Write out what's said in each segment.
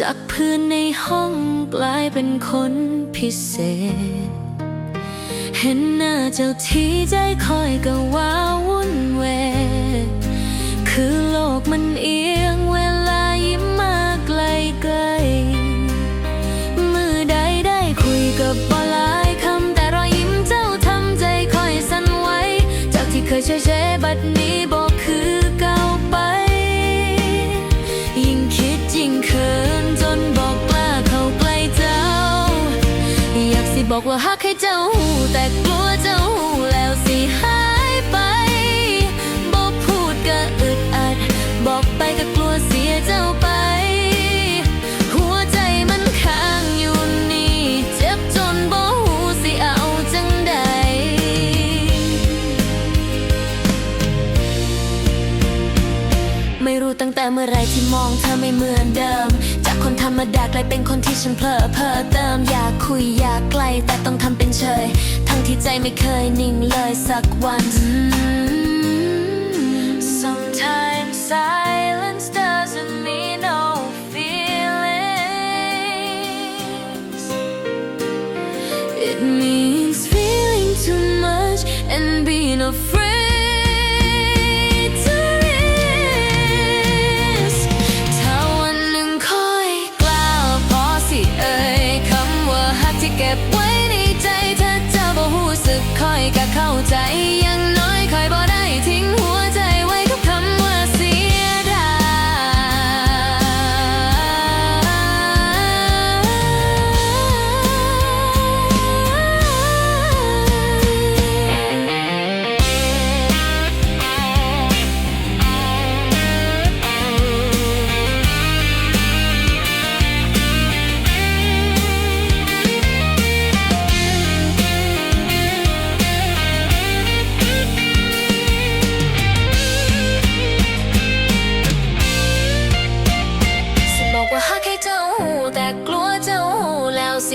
จากเพื่อนในห้องกลายเป็นคนพิเศษ เห็นหน้าเจ้าที่ใจคอยก็ว้าวุ่นเว คือโลกมัน บอกว่าฮักให้เจ้าหูแต่ ไม่รู้ตั้งแต่เมื่อไรที่มองเธอไม่เหมือนเดิม จากคนธรรมดากลายเป็นคนที่ฉันเพลอเพอเติม อยากคุยอยากใกล้แต่ต้องทำเป็นเฉย ทั้งที่ใจไม่เคยนิ่งเลยสักวัน เก็บไว้ในใจเธอจะบ่หูสึกคอยก็เข้าใจยัง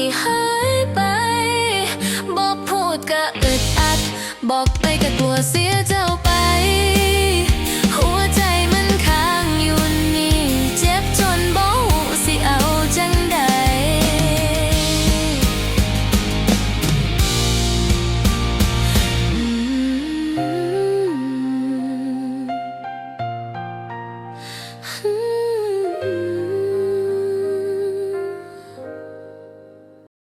ิหายไป บอกพูดก็อึดอัด บอกไปก็กลัวเสียเจ้าไป หัวใจมันค้างอยู่นี่ เจ็บจนบ่หูสิเอาจังใด Hmm.